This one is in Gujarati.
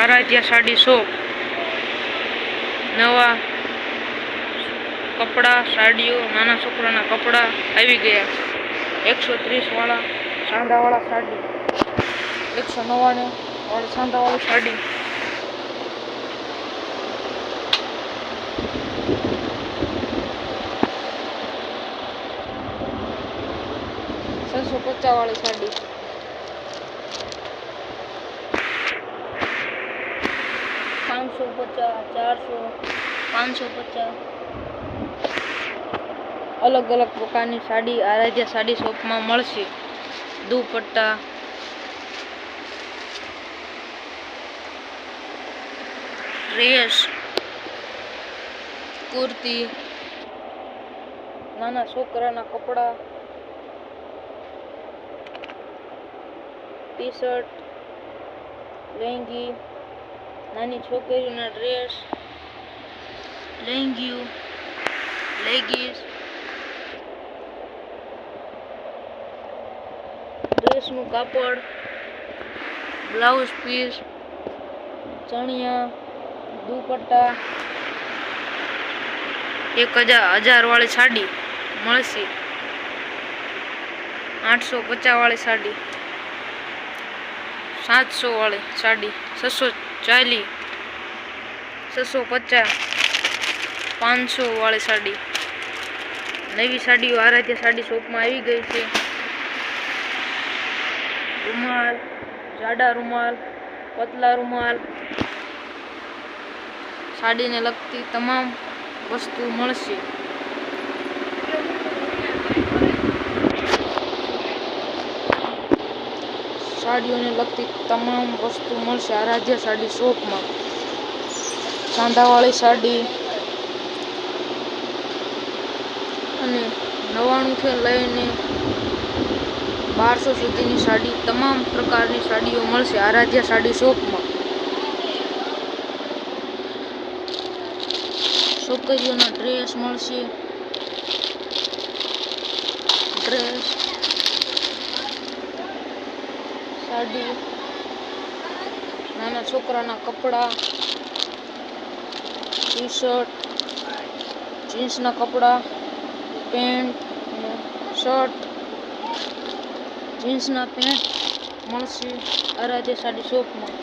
આરાધ્યા સાડી શોપ નવા કપડાં, સાડીઓ, નાના છોકરાના કપડાં આવી ગયા. એકસો ત્રીસવાળા સાંધાવાળા સાડી. એકસો નવ્વાણું વાળી સાંધાવાળી સાડી. છસો પચાસ વાળી સાડી. પાંચસો પચાસ, ચારસો, પાંચસો પચાસ. અલગ અલગ પ્રકારની સાડી, આરાધ્યા સાડી શોપમાં મળશે. દુપટ્ટા. ડ્રેસ. કુર્તી. નાના છોકરાના કપડાં. ટી શર્ટ લેંગી નાની છોકરીઓના ડ્રેસ લેંગીઓ લેગીસ ડ્રેસનું કાપડ બ્લાઉઝ પીસ ચણિયા, દુપટ્ટા, એક હજાર હજાર વાળી સાડી મળશે. આઠસો પચાસ વાળી સાડી સાતસો વાળી સાડી, છસો ચાલીસ છસો પચાસ, પાંચસો વાળી સાડી. નવી સાડીઓ આરાધ્યા સાડી શોપમાં આવી ગઈ છે. રૂમાલ, જાડા રૂમાલ, પતલા રૂમાલ. સાડીને લગતી તમામ વસ્તુ મળશે. સાડીઓને લગતી તમામ વસ્તુ મળશે આરાધ્ય સાડી શોપમાં સાંધાવાળી સાડી અને નવ્વાણુંથી લઈને બારસો સુધીની સાડી તમામ પ્રકારની સાડીઓ મળશે આરાધ્ય સાડી શોપમાં છોકરીઓના ડ્રેસ મળશે ડ્રેસ સાડી નાના છોકરાના કપડાં ટી શર્ટ જીન્સના કપડાં, પેન્ટ શર્ટ. જીન્સના પેન્ટ મળશે આરાધ્ય સાડી શોપમાં.